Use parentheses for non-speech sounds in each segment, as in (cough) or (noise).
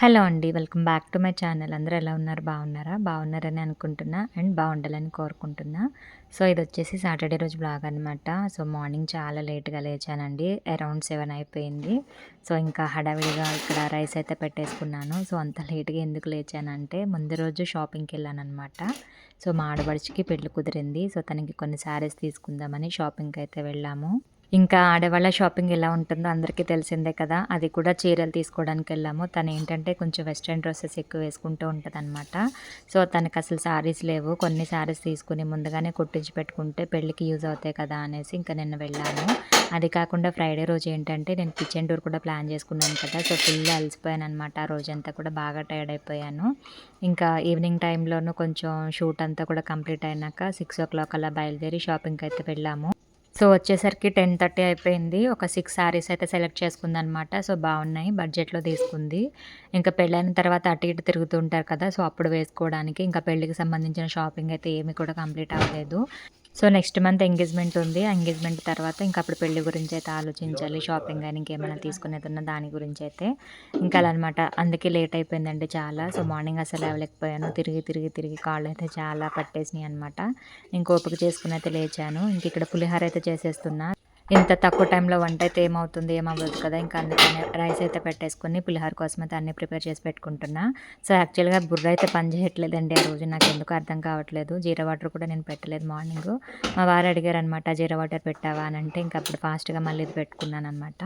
Hello అండి welcome back to my channel. అందరూ ఎలా ఉన్నారు? బాగున్నారా? బాగున్నారని అనుకుంటున్నా అండ్ బాగుండాలని కోరుకుంటున్నా. సో ఇది వచ్చేసి సాటర్డే రోజు బ్లాగ్ అనమాట సో మార్నింగ్ చాలా లేట్గా లేచానండి. అరౌండ్ సెవెన్ అయిపోయింది. సో ఇంకా హడావిడిగా ఇక్కడ రైస్ అయితే పెట్టేసుకున్నాను. సో అంత లేట్గా ఎందుకు లేచానంటే ముందు రోజు షాపింగ్కి వెళ్ళాను అనమాట సో మా ఆడబడిచికి పెళ్ళి కుదిరింది. సో తనకి కొన్ని శారీస్ తీసుకుందామని షాపింగ్కి అయితే వెళ్ళాము. ఇంకా ఆడవాళ్ళ షాపింగ్ ఎలా ఉంటుందో అందరికీ తెలిసిందే కదా. అది కూడా చీరలు తీసుకోవడానికి వెళ్ళాము తను ఏంటంటే కొంచెం వెస్ట్రన్ డ్రెస్సెస్ ఎక్కువ వేసుకుంటూ ఉంటుంది అనమాట సో తనకు అసలు శారీస్ లేవు. కొన్ని శారీస్ తీసుకుని ముందుగానే కుట్టించి పెట్టుకుంటే పెళ్ళికి యూజ్ అవుతాయి కదా అనేసి ఇంకా నిన్న వెళ్ళాను అది కాకుండా ఫ్రైడే రోజు ఏంటంటే నేను కిచెన్ టూర్ కూడా ప్లాన్ చేసుకున్నాను కదా. సో ఫుల్ అలసిపోయాను అనమాట ఆ రోజంతా కూడా బాగా టైర్డ్ అయిపోయాను. ఇంకా ఈవినింగ్ టైంలోనూ కొంచెం షూట్ అంతా కూడా కంప్లీట్ అయినాక సిక్స్ ఓ క్లాక్ అలా బయలుదేరి షాపింగ్కి అయితే వెళ్ళాము. సో వచ్చేసరికి టెన్ థర్టీ అయిపోయింది. ఒక సిక్స్ శారీస్ అయితే సెలెక్ట్ చేసుకుంది అనమాట సో బాగున్నాయి. బడ్జెట్లో తీసుకుంది. ఇంకా పెళ్ళైన తర్వాత అటు ఇటు తిరుగుతుంటారు కదా సో అప్పుడు వేసుకోవడానికి. ఇంకా పెళ్ళికి సంబంధించిన షాపింగ్ అయితే ఏమీ కూడా కంప్లీట్ అవ్వలేదు. సో నెక్స్ట్ మంత్ ఎంగేజ్మెంట్ ఉంది. ఎంగేజ్మెంట్ తర్వాత ఇంకా అప్పుడు పెళ్ళి గురించి అయితే ఆలోచించాలి. షాపింగ్ కానీ ఇంకేమైనా తీసుకునేది ఉన్న దాని గురించి అయితే ఇంకా అలా అనమాట అందుకే లేట్ అయిపోయిందండి చాలా. సో మార్నింగ్ అసలు లేవలేకపోయాను. తిరిగి తిరిగి తిరిగి కాళ్ళు అయితే చాలా పట్టేసినాయి అనమాట ఇంకోపిక చేసుకుని అయితే లేచాను. ఇంక ఇక్కడ పులిహార అయితే చేసేస్తున్నా. ఇంత తక్కువ టైంలో వంట అయితే ఏమవుతుంది ఏమవ్వదు కదా. ఇంకా అందుకనే రైస్ అయితే పెట్టేసుకొని పులిహోర కోసం అయితే అన్నీ ప్రిపేర్ చేసి పెట్టుకుంటున్నా. సో యాక్చువల్గా బుర్ర అయితే పని చేయట్లేదండి ఆ రోజు. నాకు ఎందుకు అర్థం కావట్లేదు. జీరా వాటర్ కూడా నేను పెట్టలేదు మార్నింగ్. మా వారు అడిగారు అనమాట జీరా వాటర్ పెట్టావా? అని అంటే ఇంకా అప్పుడు ఫాస్ట్గా మళ్ళీ ఇది పెట్టుకున్నాను అనమాట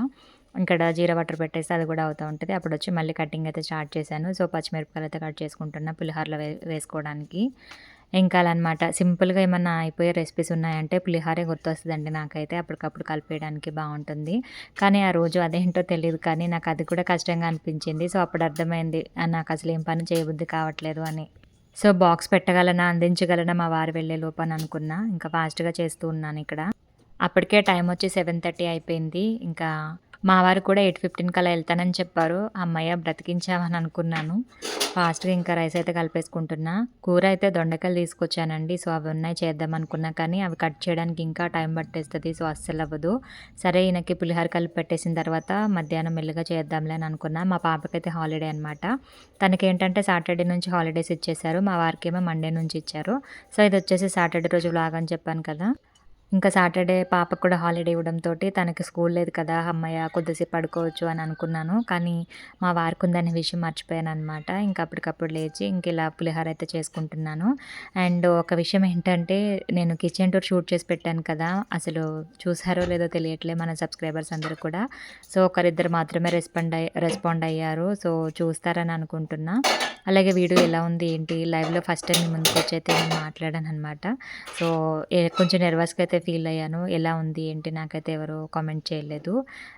ఇక్కడ జీరా వాటర్ పెట్టేసి అది కూడా అవుతూ ఉంటుంది. అప్పుడు వచ్చి మళ్ళీ కటింగ్ అయితే స్టార్ట్ చేశాను. సో పచ్చిమిరపకాయలు అయితే కట్ చేసుకుంటున్నా పులిహోరలో వే వేసుకోవడానికి. ఇంకా అనమాట సింపుల్గా ఏమన్నా అయిపోయే రెసిపీస్ ఉన్నాయంటే పులిహారే గుర్తొస్తుందండి నాకైతే. అప్పటికప్పుడు కలిపేయడానికి బాగుంటుంది కానీ ఆ రోజు అదేంటో తెలియదు కానీ నాకు అది కూడా కష్టంగా అనిపించింది. సో అప్పుడు అర్థమైంది నాకు అసలు ఏం పని చేయబుద్ధి కావట్లేదు అని. సో బాక్స్ పెట్టగలనా అందించగలనా మా వారు వెళ్ళే లోపని అనుకున్నా. ఇంకా ఫాస్ట్గా చేస్తూ ఉన్నాను ఇక్కడ. అప్పటికే టైం వచ్చి సెవెన్ థర్టీ అయిపోయింది. ఇంకా మా వారు కూడా ఎయిట్ ఫిఫ్టీన్ కల్లా వెళ్తానని చెప్పారు. అమ్మయ్య బ్రతికించామని అనుకున్నాను. ఫాస్ట్గా ఇంకా రైస్ అయితే కలిపేసుకుంటున్నా. కూర అయితే దొండకాయలు తీసుకొచ్చానండి. సో అవి ఉన్నాయి చేద్దాం అనుకున్నా కానీ అవి కట్ చేయడానికి ఇంకా టైం పట్టేస్తుంది. సో అస్సలు అవ్వదు. సరే ఈయనకి పులిహోర కలిపి పెట్టేసిన తర్వాత మధ్యాహ్నం మెల్లిగా చేద్దాంలే అని అనుకున్నా. మా పాపకైతే హాలిడే అనమాట తనకి ఏంటంటే సాటర్డే నుంచి హాలిడేస్ ఇచ్చేశారు. మా వారికి ఏమో మండే నుంచి ఇచ్చారు. సో ఇది వచ్చేసి సాటర్డే రోజు లాగని చెప్పాను కదా. ఇంకా సాటర్డే పాపకు కూడా హాలిడే ఇవ్వడంతో తనకి స్కూల్ లేదు కదా అమ్మయ్య కొద్దిసేపు పడుకోవచ్చు అని అనుకున్నాను. కానీ మా వారికి ఉందనే విషయం మర్చిపోయాను అనమాట ఇంకా అప్పటికప్పుడు లేచి ఇంక ఇలా పులిహోర అయితే చేసుకుంటున్నాను. అండ్ ఒక విషయం ఏంటంటే నేను కిచెన్ టూర్ షూట్ చేసి పెట్టాను కదా అసలు చూసారో లేదో తెలియట్లే మన సబ్స్క్రైబర్స్ అందరూ కూడా. సో ఒకరిద్దరు మాత్రమే రెస్పాండ్ అయ్యి రెస్పాండ్ అయ్యారు. సో చూస్తారని అనుకుంటున్నా. అలాగే వీడియో ఎలా ఉంది ఏంటి? లైవ్లో ఫస్ట్ టైం ముందుకు వచ్చి అయితే నేను మాట్లాడాను అనమాట సో కొంచెం నర్వస్గా అయితే ఫీల్ అయ్యాను. ఎలా ఉంది ఏంటి నాకైతే ఎవరు కామెంట్ చేయలేదు.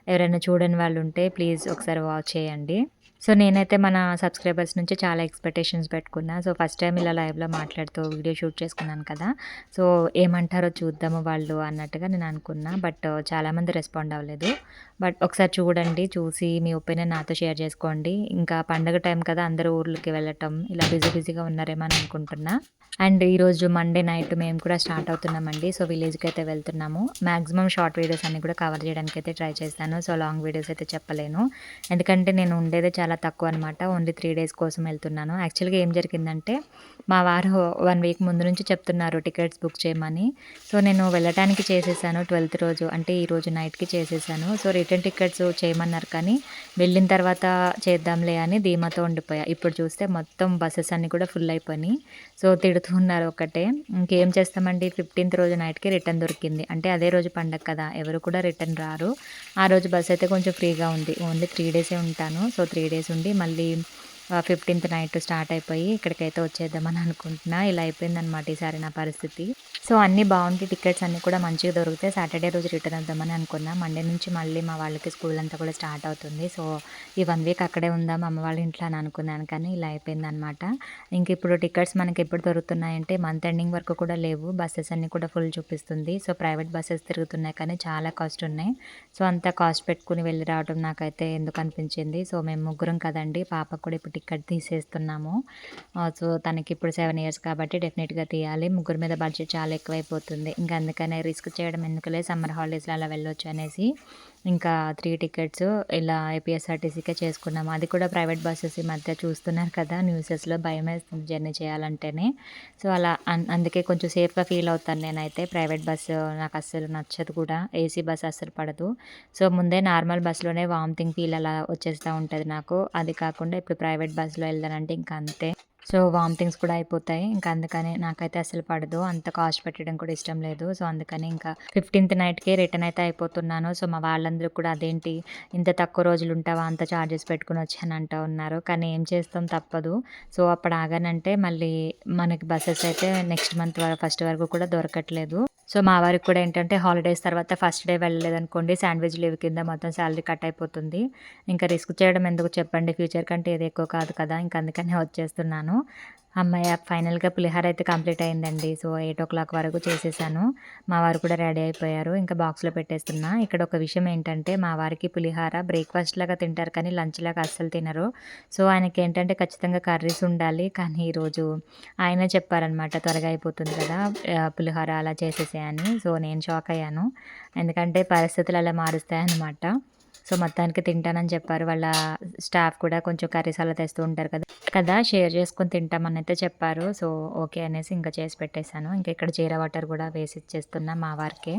ఎవరైనా చూడని వాళ్ళు ఉంటే ప్లీజ్ ఒకసారి వాచ్ చేయండి. సో నేనైతే మన సబ్స్క్రైబర్స్ నుంచి చాలా ఎక్స్పెక్టేషన్స్ పెట్టుకున్నా. సో ఫస్ట్ టైం ఇలా లైవ్లో మాట్లాడుతూ వీడియో షూట్ చేసుకున్నాను కదా. సో ఏమంటారో చూద్దాము వాళ్ళు అన్నట్టుగా నేను అనుకున్నా. బట్ చాలామంది రెస్పాండ్ అవ్వలేదు. బట్ ఒకసారి చూడండి చూసి మీ ఒపీనియన్ నాతో షేర్ చేసుకోండి. ఇంకా పండగ టైం కదా అందరూ ఊర్లకి వెళ్ళటం ఇలా బిజీ బిజీగా ఉన్నారేమో అని అనుకుంటున్నా. అండ్ ఈరోజు మండే నైట్ మేము కూడా స్టార్ట్ అవుతున్నామండి. సో విలేజ్కి అయితే వెళ్తున్నాము. మ్యాక్సిమం షార్ట్ వీడియోస్ అన్ని కూడా కవర్ చేయడానికి అయితే ట్రై చేస్తాను. సో లాంగ్ వీడియోస్ అయితే చెప్పలేను. ఎందుకంటే నేను ఉండేది చాలా తక్కువ అనమాట ఓన్లీ త్రీ డేస్ కోసం వెళ్తున్నాను. యాక్చువల్గా ఏం జరిగిందంటే మా వారు వన్ వీక్ ముందు నుంచి చెప్తున్నారు టికెట్స్ బుక్ చేయమని. సో నేను వెళ్ళటానికి చేసేసాను ట్వెల్త్ రోజు. అంటే ఈ రోజు నైట్కి చేసేసాను. సో రిటర్న్ టికెట్స్ చేయమన్నారు కానీ వెళ్ళిన తర్వాత చేద్దాంలే అని ధీమాతో ఉండిపోయా. ఇప్పుడు చూస్తే మొత్తం బస్సెస్ అన్నీ కూడా ఫుల్ అయిపోయినాయి. సో తిడుతున్నారు ఒకటే. ఇంకేం చేస్తామండి? ఫిఫ్టీన్త్ రోజు నైట్కి రిటర్న్ దొరికింది. అంటే అదే రోజు పండగ కదా ఎవరు కూడా రిటర్న్ రారు. ఆ రోజు బస్ అయితే కొంచెం ఫ్రీగా ఉంది. ఓన్లీ త్రీ డేసే ఉంటాను. సో త్రీ డేస్ ఉండి మళ్ళీ ఫిఫ్టీన్త్ నైట్ స్టార్ట్ అయిపోయి ఇక్కడికైతే వచ్చేద్దామని అనుకుంటున్నా. ఇలా అయిపోయిందనమాట ఈసారి నా పరిస్థితి. సో అన్నీ బాగుంటాయి. టికెట్స్ అన్నీ కూడా మంచిగా దొరుకుతాయి. సాటర్డే రోజు రిటర్న్ అవుదామని అనుకున్నాం. మండే నుంచి మళ్ళీ మా వాళ్ళకి స్కూల్ అంతా కూడా స్టార్ట్ అవుతుంది. సో ఈ వన్ వీక్ అక్కడే ఉందాం అమ్మ వాళ్ళ ఇంట్లో అని అనుకున్నాను. కానీ ఇలా అయిపోయిందనమాట ఇంక ఇప్పుడు టికెట్స్ మనకి ఎప్పుడు దొరుకుతున్నాయంటే మంత్ ఎండింగ్ వరకు కూడా లేవు. బస్సెస్ అన్నీ కూడా ఫుల్ చూపిస్తుంది. సో ప్రైవేట్ బస్సెస్ తిరుగుతున్నాయి. కానీ చాలా కాస్ట్ ఉన్నాయి. సో అంత కాస్ట్ పెట్టుకుని వెళ్ళి రావడం నాకైతే ఎందుకు అనిపించింది? సో మేము ముగ్గురం కదండి పాపకు కూడా ఇప్పుడు టికెట్ తీసేస్తున్నాము. సో తనకి ఇప్పుడు సెవెన్ ఇయర్స్ కాబట్టి డెఫినెట్గా తీయాలి. ముగ్గురు మీద బడ్జెట్ చాలా చాలా ఎక్కువైపోతుంది. ఇంకా అందుకనే రిస్క్ చేయడం ఎందుకులే సమ్మర్ హాలిడేస్‌లో అలా వెళ్ళొచ్చు అనేసి ఇంకా త్రీ టికెట్స్ ఇలా ఏపీఎస్ఆర్టీసీకే చేసుకున్నాము. అది కూడా ప్రైవేట్ బస్సెస్ ఈ మధ్య చూస్తున్నారు కదా! న్యూసెస్‌లో భయమేస్తుంది జర్నీ చేయాలంటేనే. సో, అలా అన్ అందుకే కొంచెం సేఫ్‌గా ఫీల్ అవుతాను నేనైతే. ప్రైవేట్ బస్సు నాకు అస్సలు నచ్చదు కూడా. ఏసీ బస్సు అస్సలు పడదు. సో, ముందే నార్మల్ బస్సులోనే వామిటింగ్ ఫీల్ అలా వచ్చేస్తా ఉంటుంది నాకు. అది కాకుండా ఇప్పుడు ప్రైవేట్ బస్సులో వెళ్దానంటే ఇంకా అంతే. సో, వామిటింగ్స్ కూడా అయిపోతాయి. ఇంకా అందుకని నాకైతే అసలు పడదు. అంత కాస్ట్ పెట్టడం కూడా ఇష్టం లేదు. సో, అందుకని ఇంకా 15థ్ నైట్‌కే రిటర్న్ అయితే అయిపోతున్నాను. సో, మా వాళ్ళందరూ కూడా అదేంటి ఇంత తక్కువ రోజులు ఉంటావా? అంత చార్జెస్ పెట్టుకుని వచ్చానంట ఉన్నారు. కానీ ఏం చేస్తాం తప్పదు. సో, అప్పుడు ఆగానంటే మళ్ళీ మనకి బస్సెస్ అయితే నెక్స్ట్ మంత్ ఫస్ట్ వరకు కూడా దొరకట్లేదు. సో, మా వారికి కూడా ఏంటంటే హాలిడేస్ తర్వాత ఫస్ట్ డే వెళ్ళలేదనుకోండి శాండ్‌విచ్ లీవ్ కింద మొత్తం శాలరీ కట్ అయిపోతుంది. ఇంకా రిస్క్ చేయడం ఎందుకు చెప్పండి. ఫ్యూచర్ కంటే ఏది ఎక్కువ కాదు కదా! ఇంక అందుకనే (laughs) వచ్చేస్తున్నాను. అమ్మాయి ఫైనల్‌గా పులిహార అయితే కంప్లీట్ అయిందండి. సో, 8:00 వరకు చేసేసాను. మా వారు కూడా రెడీ అయిపోయారు. ఇంకా బాక్స్‌లో పెట్టేస్తున్నా. ఇక్కడ ఒక విషయం ఏంటంటే మా వారికి పులిహోర బ్రేక్‌ఫాస్ట్ లాగా తింటారు కానీ లంచ్ లాగా అస్సలు తినరు. సో, ఆయనకి ఏంటంటే ఖచ్చితంగా కర్రీస్ ఉండాలి. కానీ ఈరోజు ఆయన చెప్పారనమాట త్వరగా అయిపోతుంది కదా! పులిహార పులిహోర అలా చేసేసేయని అని. సో, నేను షాక్ అయ్యాను. ఎందుకంటే పరిస్థితులు అలా మారుస్తాయన్నమాట. సో, మొత్తానికి తింటానని చెప్పారు. వాళ్ళ స్టాఫ్ కూడా కొంచెం కర్రీస్ అలా తెస్తూ ఉంటారు కదా! కదా! షేర్ చేసుకొని తింటామని అయితే చెప్పారు. సో, ఓకే అనేసి ఇంకా చేసి పెట్టేశాను ఇంకా ఇక్కడ జీరా వాటర్ కూడా వేసి ఇచ్చేస్తున్నా మా వారికే.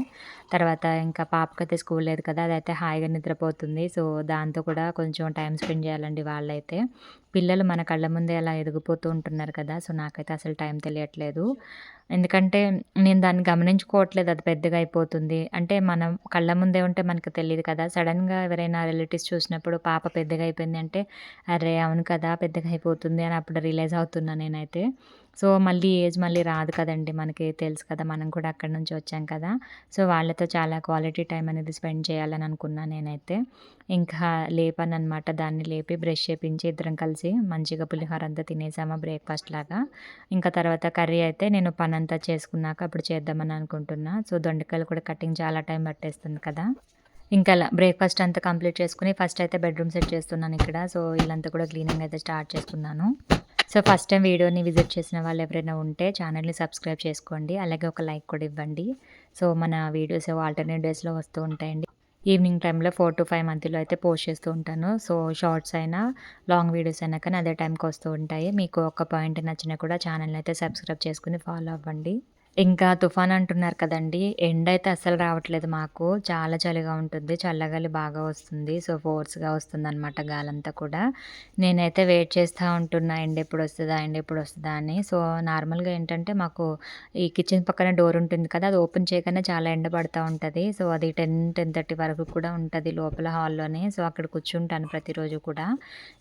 తర్వాత ఇంకా పాపకైతే స్కూల్ లేదు కదా! అదైతే హాయిగా నిద్రపోతుంది. సో, దాంతో కూడా కొంచెం టైం స్పెండ్ చేయాలండి వాళ్ళైతే. పిల్లలు మన కళ్ళ ముందే అలా ఎదిగిపోతూ ఉంటున్నారు కదా! సో, నాకైతే అసలు టైం తెలియట్లేదు. ఎందుకంటే నేను దాన్ని గమనించుకోవట్లేదు అది పెద్దగా అయిపోతుంది. అంటే మనం కళ్ళ ముందే ఉంటే మనకు తెలియదు కదా! సడన్గా ఎవరైనా రిలేటివ్స్ చూసినప్పుడు పాప పెద్దగా అయిపోయింది అంటే, అరే అవును కదా! పెద్దగా అయిపోతుంది అని అప్పుడు రియలైజ్ అవుతున్నా నేనైతే. సో, మళ్ళీ ఏజ్ మళ్ళీ రాదు కదండి మనకి తెలుసు కదా! మనం కూడా అక్కడి నుంచి వచ్చాం కదా! సో, వాళ్ళతో చాలా క్వాలిటీ టైం అనేది స్పెండ్ చేయాలని అనుకున్నా నేనైతే. ఇంకా లేపాననమాట. దాన్ని లేపి బ్రష్ చేపించి ఇద్దరం కలిసి మంచిగా పులిహోర అంతా తినేసామా బ్రేక్‌ఫాస్ట్ లాగా. ఇంకా తర్వాత కర్రీ అయితే నేను పని అంతా చేసుకున్నాక అప్పుడు చేద్దామని అనుకుంటున్నా. సో, దొండకాయలు కూడా కటింగ్ చాలా టైం పట్టేస్తుంది కదా! ఇంకా అలా బ్రేక్‌ఫాస్ట్ అంతా కంప్లీట్ చేసుకుని ఫస్ట్ అయితే బెడ్‌రూమ్ సెట్ చేస్తున్నాను ఇక్కడ. సో, ఇల్లంతా కూడా క్లీనింగ్ అయితే స్టార్ట్ చేస్తున్నాను సో, ఫస్ట్ టైం వీడియోని విజిట్ చేసిన వాళ్ళు ఎవరైనా ఉంటే ఛానల్‌ని సబ్స్క్రైబ్ చేసుకోండి. అలాగే ఒక లైక్ కూడా ఇవ్వండి. సో, మన వీడియోస్ ఆల్టర్‌నేట్ డేస్‌లో వస్తూ ఉంటాయండి. ఈవినింగ్ టైంలో ఫోర్ టు ఫైవ్ మంత్లో అయితే పోస్ట్ చేస్తూ ఉంటాను. సో, షార్ట్స్ అయినా, లాంగ్ వీడియోస్ అయినా కానీ అదే టైంకి వస్తూ ఉంటాయి. మీకు ఒక పాయింట్ నచ్చినా కూడా ఛానల్‌ని అయితే సబ్స్క్రైబ్ చేసుకుని ఫాలో అవ్వండి. ఇంకా తుఫాన్ అంటున్నారు కదండి ఎండ అయితే అస్సలు రావట్లేదు మాకు. చాలా చలిగా ఉంటుంది. చల్లగాలి బాగా వస్తుంది. సో, ఫోర్స్‌గా వస్తుంది అనమాట గాలంతా కూడా. నేనైతే వెయిట్ చేస్తూ ఉంటున్నా ఎండ ఎప్పుడొస్తదా? ఎండ వస్తుందా అని. సో, నార్మల్‌గా ఏంటంటే మాకు ఈ కిచెన్ పక్కన డోర్ ఉంటుంది కదా! అది ఓపెన్ చేయగానే చాలా ఎండ పడుతూ ఉంటుంది సో, అది 10, 10:30 వరకు కూడా ఉంటుంది లోపల హాల్‌లోనే. సో, అక్కడ కూర్చుంటాను ప్రతిరోజు కూడా.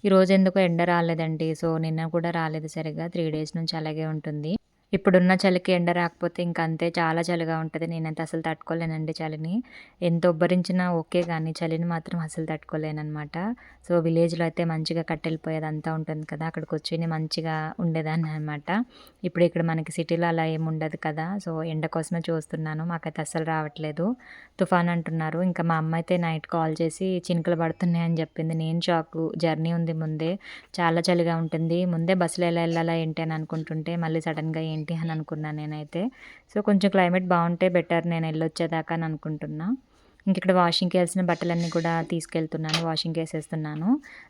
ఈరోజు ఎందుకో ఎండ రాలేదండి. సో, నిన్న కూడా రాలేదు సరిగ్గా. త్రీ డేస్ నుంచి అలాగే ఉంటుంది. ఇప్పుడున్న చలికి ఎండ రాకపోతే ఇంక అంతే చాలా చలిగా ఉంటుంది నేనైతే అసలు తట్టుకోలేనండి చలిని. ఎంత ఉబ్బరించినా ఓకే కానీ చలిని మాత్రం అసలు తట్టుకోలేనమాట సో, విలేజ్‌లో అయితే మంచిగా కట్టెళ్ళిపోయేదంతా ఉంటుంది కదా! అక్కడికి కూర్చొని మంచిగా ఉండేదాన్ని అనమాట ఇప్పుడు ఇక్కడ మనకి సిటీలో అలా ఏమి ఉండదు కదా! సో, ఎండ కోసమే చూస్తున్నాను. మాకైతే అస్సలు రావట్లేదు. తుఫాన్ అంటున్నారు. ఇంకా మా అమ్మ అయితే నైట్ కాల్ చేసి చినుకులు పడుతున్నాయని చెప్పింది. నేను షాకు. జర్నీ ఉంది ముందే. చాలా చలిగా ఉంటుంది. ముందే బస్సులో ఎలా వెళ్ళాలా ఏంటి అని అనుకుంటుంటే మళ్ళీ సడన్గా ఏంటి అని అనుకున్నాను నేనైతే. సో, కొంచెం క్లైమేట్ బాగుంటే బెటర్ నేను వెళ్ళొచ్చేదాకా అని అనుకుంటున్నా. ఇంకిక్కడ వాషింగ్‌కి వేసిన బట్టలన్నీ కూడా తీసుకెళ్తున్నాను. వాషింగ్‌కి వేసేస్తున్నాను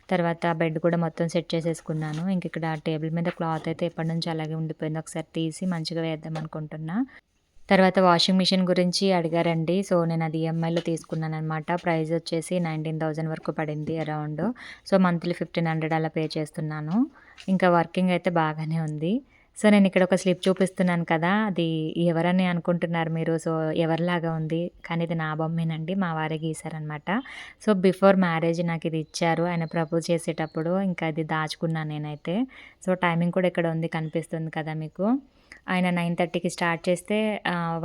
తర్వాత బెడ్ కూడా మొత్తం సెట్ చేసేసుకున్నాను. ఇంకిక్కడ టేబుల్ మీద క్లాత్ అయితే ఎప్పటి నుంచి అలాగే ఉండిపోయింది. ఒకసారి తీసి మంచిగా వేద్దాం అనుకుంటున్నా. తర్వాత వాషింగ్ మిషన్ గురించి అడిగారండి. సో, నేను అది ఈఎంఐలో తీసుకున్నాననమాట. ప్రైస్ వచ్చేసి 19,000 వరకు పడింది అరౌండ్. సో, మంత్లీ 1,500 అలా పే చేస్తున్నాను. ఇంకా వర్కింగ్ అయితే బాగానే ఉంది. సో, నేను ఇక్కడ ఒక స్లిప్ చూపిస్తున్నాను కదా! అది ఎవరని అనుకుంటున్నారు మీరు. సో, ఎవరిలాగా ఉంది. కానీ ఇది నా బొమ్మేనండి. మా వారే గీశారనమాట. సో, బిఫోర్ మ్యారేజ్ నాకు ఇది ఇచ్చారు. ఆయన ప్రపోజ్ చేసేటప్పుడు ఇంకా అది దాచుకున్నాను నేనైతే. సో, టైమింగ్ కూడా ఇక్కడ ఉంది కనిపిస్తుంది కదా మీకు. ఆయన 9:30కి స్టార్ట్ చేస్తే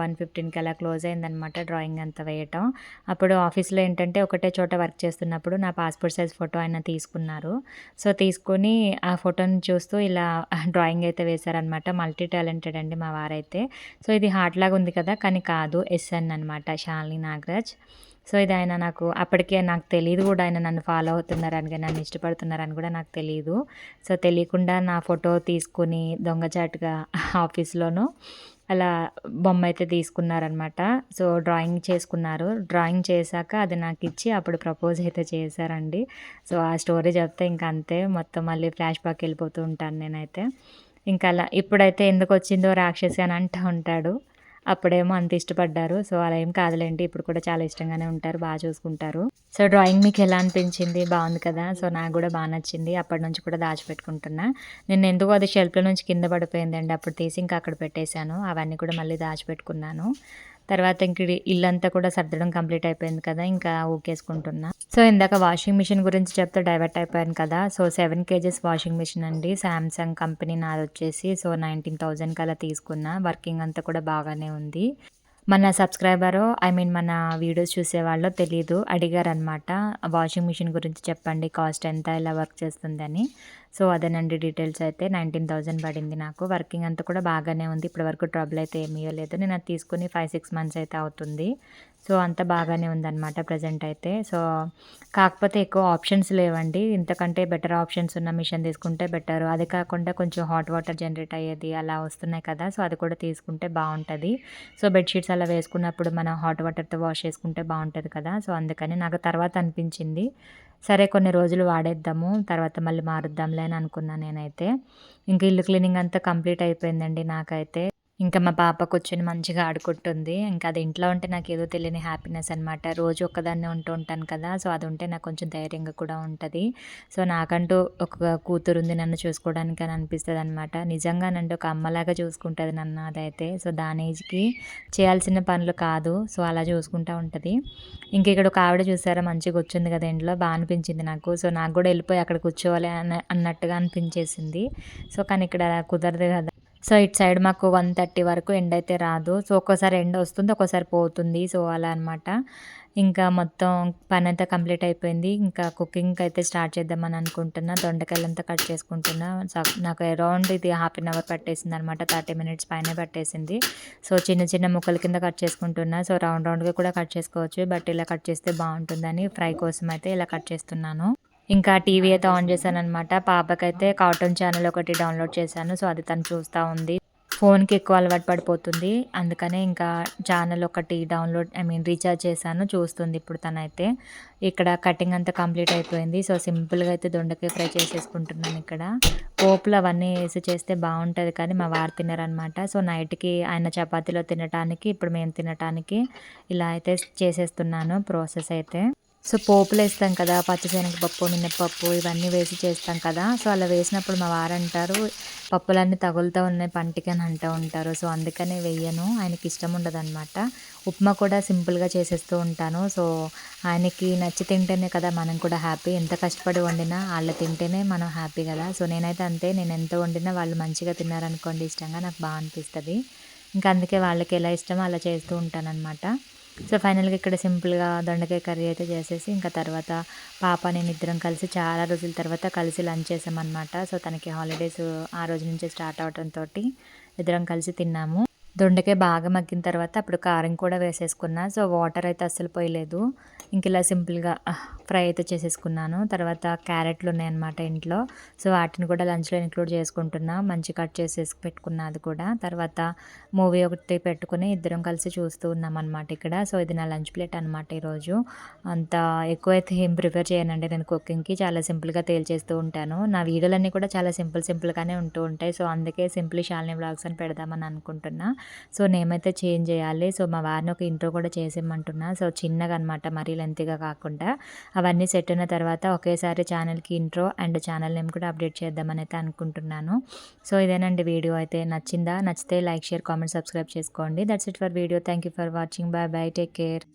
వన్ ఫిఫ్టీన్కి అలా క్లోజ్ అయిందనమాట డ్రాయింగ్ అంతా వేయటం. అప్పుడు ఆఫీస్‌లో ఏంటంటే ఒకటే చోట వర్క్ చేస్తున్నప్పుడు నా పాస్‌పోర్ట్ సైజ్ ఫోటో ఆయన తీసుకున్నారు. సో, తీసుకొని ఆ ఫోటోని చూస్తూ ఇలా (laughs) డ్రాయింగ్ అయితే వేశారనమాట. మల్టీ టాలెంటెడ్ అండి మా వారైతే. సో, ఇది హార్ట్ లాగా ఉంది కదా! కానీ కాదు ఎస్ఎన్ అనమాట. షాలిని నాగరాజ్. సో ఇది ఆయన నాకు అప్పటికే నాకు తెలియదు కూడా. ఆయన నన్ను ఫాలో అవుతున్నారని నన్ను ఇష్టపడుతున్నారని కూడా నాకు తెలియదు సో తెలియకుండా నా ఫోటో తీసుకుని దొంగచాటుగా (laughs) ఆఫీస్లోనూ అలా బొమ్మ అయితే తీసుకున్నారనమాట. సో డ్రాయింగ్ చేసుకున్నారు. డ్రాయింగ్ చేశాక అది నాకు ఇచ్చి అప్పుడు ప్రపోజ్ అయితే చేశారండి. సో ఆ స్టోరీ చెప్తే ఇంకా అంతే. మొత్తం మళ్ళీ ఫ్లాష్ బ్యాక్ వెళ్ళిపోతూ ఉంటాను నేనైతే. ఇంకా అలా ఇప్పుడైతే ఎందుకు వచ్చిందో రాక్షసి అని అంటూ ఉంటాడు. అప్పుడేమో అంత ఇష్టపడ్డారు. సో అలా ఏం కాదులేండి. ఇప్పుడు కూడా చాలా ఇష్టంగానే ఉంటారు. బాగా చూసుకుంటారు. సో డ్రాయింగ్ మీకు ఎలా అనిపించింది? బాగుంది కదా. సో నాకు కూడా బాగా నచ్చింది. అప్పటి నుంచి కూడా దాచిపెట్టుకుంటున్నా. నేను ఎందుకో అది షెల్ఫ్లో నుంచి కింద పడిపోయిందండి. అప్పుడు తీసి ఇంకా అక్కడ పెట్టేశాను. అవన్నీ కూడా మళ్ళీ దాచిపెట్టుకున్నాను. తర్వాత ఇంక ఇల్లంతా కూడా సర్దడం కంప్లీట్ అయిపోయింది కదా ఇంకా ఊకేసుకుంటున్నా. సో ఇందాక వాషింగ్ మిషన్ గురించి చెప్తే డైవర్ట్ అయిపోయాను కదా so seven kgs washing machine అండి. శాంసంగ్ కంపెనీ నాది వచ్చేసి సో నైన్టీన్ థౌజండ్కి అలా తీసుకున్నా. వర్కింగ్ అంతా కూడా బాగానే ఉంది. మన సబ్స్క్రైబరు ఐ మీన్ మన వీడియోస్ చూసేవాళ్ళు తెలీదు అడిగారనమాట వాషింగ్ మిషన్ గురించి చెప్పండి కాస్ట్ ఎంత ఇలా వర్క్ చేస్తుందని? సో అదేనండి డీటెయిల్స్ అయితే నైన్టీన్ థౌజండ్ పడింది నాకు. వర్కింగ్ అంతా కూడా బాగానే ఉంది. ఇప్పటి వరకు ట్రబుల్ అయితే ఏమీ లేదు నేను అది తీసుకుని ఫైవ్ సిక్స్ మంత్స్ అయితే అవుతుంది. సో అంత బాగానే ఉందన్నమాట ప్రజెంట్ అయితే. సో కాకపోతే ఎక్కువ ఆప్షన్స్ లేవండి. ఇంతకంటే బెటర్ ఆప్షన్స్ ఉన్న మిషన్ తీసుకుంటే బెటర్. అది కాకుండా కొంచెం హాట్ వాటర్ జనరేట్ అయ్యేది అలా వస్తున్నాయి కదా సో అది కూడా తీసుకుంటే బాగుంటుంది. సో బెడ్షీట్స్ అలా వేసుకున్నప్పుడు మనం హాట్ వాటర్తో వాష్ చేసుకుంటే బాగుంటుంది కదా సో అందుకని నాకు తర్వాత అనిపించింది. సరే కొన్ని రోజులు వాడేద్దాము తర్వాత మళ్ళీ మారుద్దాంలే అని అనుకున్నాను నేనైతే. ఇంక ఇల్లు క్లీనింగ్ అంతా కంప్లీట్ అయిపోయిందండి నాకైతే. ఇంకా మా పాప కూర్చొని మంచిగా ఆడుకుంటుంది. ఇంకా అది ఇంట్లో ఉంటే నాకు ఏదో తెలియని హ్యాపీనెస్ అనమాట రోజు ఒక్కదాన్నే ఉంటూ ఉంటాను కదా సో అది ఉంటే నాకు కొంచెం ధైర్యంగా కూడా ఉంటుంది. సో నాకంటూ ఒక కూతురు ఉంది నన్ను చూసుకోవడానికి అని అనిపిస్తుంది అనమాట నిజంగానంటే ఒక అమ్మలాగా చూసుకుంటుంది నన్ను అదైతే. సో దాని ఏజ్కి చేయాల్సిన పనులు కాదు. సో అలా చూసుకుంటూ ఉంటుంది. ఇంక ఇక్కడ ఒక ఆవిడ చూసారా మంచిగా వచ్చింది కదా ఇంట్లో బాగా అనిపించింది నాకు. సో నాకు కూడా వెళ్ళిపోయి అక్కడ కూర్చోవాలి అన్నట్టుగా అనిపించేసింది. సో కానీ ఇక్కడ కుదరదు కదా సో ఇటు సైడ్ మాకు వన్ థర్టీ వరకు ఎండ్ అయితే రాదు. సో ఒక్కోసారి ఎండ్ వస్తుంది ఒక్కోసారి పోతుంది. సో అలా అనమాట ఇంకా మొత్తం పని అంతా కంప్లీట్ అయిపోయింది. ఇంకా కుకింగ్ అయితే స్టార్ట్ చేద్దామని అనుకుంటున్నా. దొండకాయలు అంతా కట్ చేసుకుంటున్నా. నాకు అరౌండ్ ఇది హాఫ్ అన్ అవర్ పట్టేసింది అనమాట థర్టీ మినిట్స్ పైన పట్టేసింది. సో చిన్న చిన్న ముక్కల కింద కట్ చేసుకుంటున్నా. సో రౌండ్ రౌండ్గా కూడా కట్ చేసుకోవచ్చు. బట్ ఇలా కట్ చేస్తే బాగుంటుందని ఫ్రై కోసం అయితే ఇలా కట్ చేస్తున్నాను. ఇంకా టీవీ అయితే ఆన్ చేశాను అనమాట పాపకైతే కార్టూన్ ఛానల్ ఒకటి డౌన్లోడ్ చేశాను. సో అది తను చూస్తూ ఉంది. ఫోన్కి ఎక్కువ అలవాటు పడిపోతుంది. అందుకనే ఇంకా ఛానల్ ఒకటి డౌన్లోడ్ ఐ మీన్ రీఛార్జ్ చేశాను. చూస్తుంది ఇప్పుడు తనైతే. ఇక్కడ కటింగ్ అంతా కంప్లీట్ అయిపోయింది. సో సింపుల్గా అయితే దొండకాయ ఫ్రై చేసేసుకుంటున్నాను ఇక్కడ. పోపులు అవన్నీ వేసి చేస్తే బాగుంటుంది కానీ మా వారు తినరనమాట సో నైట్కి ఆయన చపాతీలో తినటానికి ఇప్పుడు మేము తినటానికి ఇలా అయితే చేసేస్తున్నాను ప్రాసెస్ అయితే. సో పోపులు వేస్తాం కదా పచ్చిశనగపప్పు మినప్పప్పు ఇవన్నీ వేసి చేస్తాం కదా. సో అలా వేసినప్పుడు మా వారు అంటారు పప్పులన్నీ తగులుతూ ఉన్నాయి పంటికి అని అంటూ ఉంటారు. సో అందుకనే వెయ్యను ఆయనకి ఇష్టం ఉండదన్నమాట. ఉప్మా కూడా సింపుల్గా చేసేస్తూ ఉంటాను. సో ఆయనకి నచ్చి తింటేనే కదా మనం కూడా హ్యాపీ. ఎంత కష్టపడి వండినా వాళ్ళు తింటేనే మనం హ్యాపీ కదా. సో నేనైతే అంతే నేను ఎంత వండినా వాళ్ళు మంచిగా తిన్నారనుకోండి ఇష్టంగా నాకు బాగా అనిపిస్తుంది. ఇంకా అందుకే వాళ్ళకి ఎలా ఇష్టమో అలా చేస్తూ ఉంటానన్నమాట. సో ఫైనల్గా ఇక్కడ సింపుల్గా దొండకాయ కర్రీ అయితే చేసేసి ఇంకా తర్వాత పాప నేను ఇద్దరం కలిసి చాలా రోజుల తర్వాత కలిసి లంచ్ చేసామన్నమాట. సో తనకి హాలిడేస్ ఆ రోజు నుంచే స్టార్ట్ అవడంతో ఇద్దరం కలిసి తిన్నాము. దొండకాయ బాగా మగ్గిన తర్వాత అప్పుడు కారం కూడా వేసేసుకున్నా. సో వాటర్ అయితే అస్సలు పోయలేదు. ఇంక ఇలా సింపుల్గా ఫ్రై అయితే చేసేసుకున్నాను. తర్వాత క్యారెట్లు ఉన్నాయన్నమాట ఇంట్లో. సో వాటిని కూడా లంచ్లో ఇంక్లూడ్ చేసుకుంటున్నా. మంచి కట్ చేసేసి పెట్టుకున్నా అది కూడా. తర్వాత మూవీ ఒకటి పెట్టుకుని ఇద్దరం కలిసి చూస్తూ ఉన్నాం అనమాట ఇక్కడ. సో ఇది నా లంచ్ ప్లేట్ అనమాట ఈరోజు. అంత ఎక్కువైతే ఏం ప్రిపేర్ చేయనండి. నేను కుకింగ్కి చాలా సింపుల్గా తేల్చేస్తూ ఉంటాను. నా వీడియోలన్నీ కూడా చాలా సింపుల్ సింపుల్గానే ఉంటూ ఉంటాయి. సో అందుకే సింపుల్ షాలిని బ్లాగ్స్ అని పెడదామని అనుకుంటున్నా. సో నేమైతే చేంజ్ చేయాలి. సో మా వారిని ఒక ఇంట్రో కూడా చేసేయమంటున్నా సో చిన్నగా అనమాట మరీ లెంత్గా కాకుండా. అవన్నీ సెట్ అయిన తర్వాత ఒకేసారి ఛానల్కి ఇంట్రో అండ్ ఛానల్ నేమ్ కూడా అప్డేట్ చేద్దామని అయితే అనుకుంటున్నాను. సో ఇదేనండి వీడియో. అయితే నచ్చిందా? నచ్చితే లైక్ షేర్ కామెంట్ సబ్స్క్రైబ్ చేసుకోండి. That's it for video thank you for watching bye bye take care